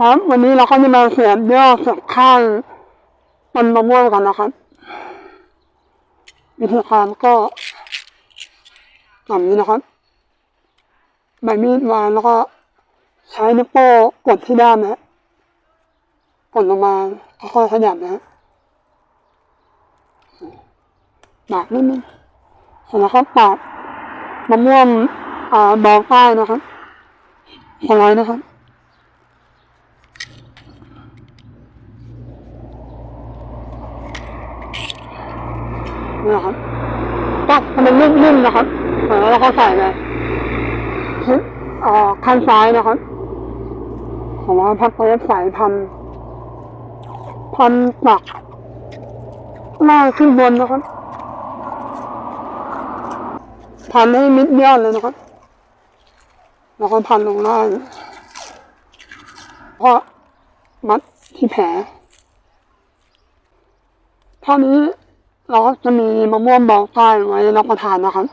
ครับวันนี้เราก็จะมาเสียบยอดเสียบข้างต้นมะม่วงกันนะครับ วิธีการก็แบบนี้นะครับใบมีดวางแล้วก็ใช้นิ้วโป้งกดที่ด้ามนะฮะกดลงมาค่อยๆขยับนะฮะปากนิดนึงเสร็จแล้วก็ปาดมะม่วงอ่าบอลใต้นะครับสไลด์นะครับ นี่นะครับตักให้มันนิ่มๆนะครับแล้วก็ใส่เลยชิ้นอ่าข้างซ้ายนะครับของเราพักไว้ใส่พันพันตักล่างขึ้นบนนะครับพันให้มิดยอดเลยนะครับ แล้วก็พันลงล่างก็มัดที่แผลเท่านี้ เราก็จะมีมะม่วงเบาใต้ไว้รับประทานนะครับ